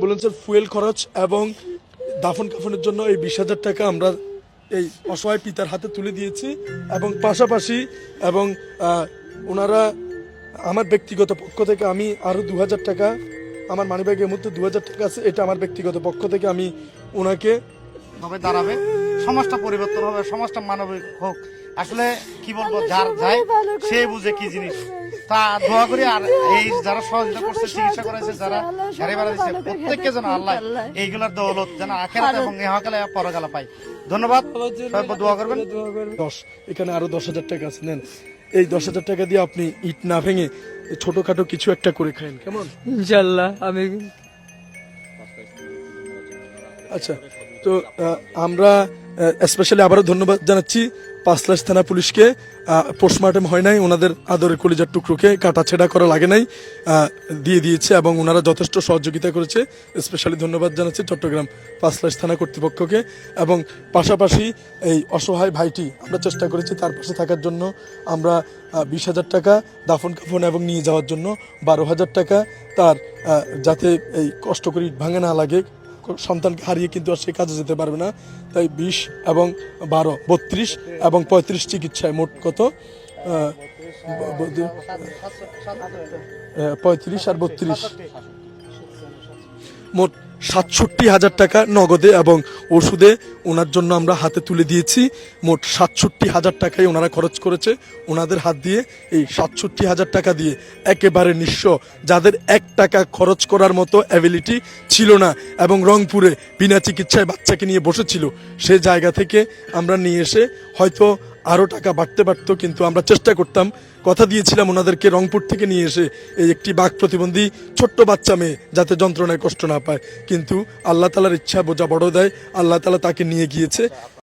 অ্যাম্বুলেন্সের ফুয়েল খরচ এবং দাফন কাফনের জন্য এই বিশ হাজার টাকা আমরা এই অসহায় পিতার হাতে তুলে দিয়েছি এবং পাশাপাশি এবং ওনারা আমার ব্যক্তিগত পক্ষ থেকে আমি আরও দু হাজার টাকা, আমার মানিব্যাগের মধ্যে দু হাজার টাকা আছে, এটা আমার ব্যক্তিগত পক্ষ থেকে আমি ওনাকে ভাবে দাঁড়াবে। সমাজটা পরিবর্তন হবে সমাজটা মানবিক হোক। আসলে কি বলব, যার যায়, সে বুঝে কি জিনিস। তা দোয়া করি আর এই যারা সহযোগিতা করছে চিকিৎসা করাইছে যারা গাড়ি ভাড়া দিচ্ছে প্রত্যেককে যেন আল্লাহ এইগুলার দৌলত যেন আখেরাত এবং ইহাকালে পরকালে পাই। ধন্যবাদ। দোয়া করবেন। দশ এখানে আরও দশ হাজার টাকা আছে নেন। এই দশ হাজার টাকা দিয়ে আপনি ইট না ভেঙে ছোটখাটো কিছু একটা করে খান কেমন? ইনশাল্লাহ আমি আচ্ছা তো আমরা স্পেশালি আবারও ধন্যবাদ জানাচ্ছি পাঁচলাশ থানা পুলিশকে। পোস্টমর্টম হয় নাই, ওনাদের আদরের কলিজার টুকরোকে কাটাছেড়া করা লাগে নাই দিয়ে দিয়েছে এবং ওনারা যথেষ্ট সহযোগিতা করেছে। স্পেশালি ধন্যবাদ জানাচ্ছি চট্টগ্রাম পাঁচলাশ থানা কর্তৃপক্ষকে এবং পাশাপাশি এই অসহায় ভাইটি, আমরা চেষ্টা করেছি তার পাশে থাকার জন্য। আমরা বিশ হাজার টাকা দাফন কাফন এবং নিয়ে যাওয়ার জন্য বারো হাজার টাকা তার যাতে এই কষ্ট করে ইট ভাঙে না লাগে। সন্তানকে হারিয়ে কিন্তু আর সে কাজে যেতে পারবে না। তাই বিশ এবং বারো, বত্রিশ এবং পঁয়ত্রিশ চিকিৎসায় মোট কত? পঁয়ত্রিশ আর বত্রিশ। মোট সাতষট্টি হাজার টাকা নগদে এবং ওষুধে ওনার জন্য আমরা হাতে তুলে দিয়েছি। মোট সাতষট্টি হাজার টাকাই ওনারা খরচ করেছে। ওনাদের হাত দিয়ে এই সাতষট্টি হাজার টাকা দিয়ে একেবারে নিঃস্ব। যাদের এক টাকা খরচ করার মতো অ্যাবিলিটি ছিল না এবং রংপুরে বিনা চিকিৎসায় বাচ্চাকে নিয়ে বসেছিল, সে জায়গা থেকে আমরা নিয়ে এসে হয়তো আরও টাকা বাড়তে পারত, কিন্তু আমরা চেষ্টা করতাম। কথা দিয়েছিলাম ওনাদেরকে রংপুর থেকে নিয়ে এসে এই একটি বাঘ প্রতিবন্ধী ছোট্ট বাচ্চা মেয়ে, যাতে যন্ত্রণায় কষ্ট না পায়। কিন্তু আল্লাহ তালার ইচ্ছা বোঝা বড় দেয়, আল্লাহ তালা তাকে নিয়ে গিয়েছে।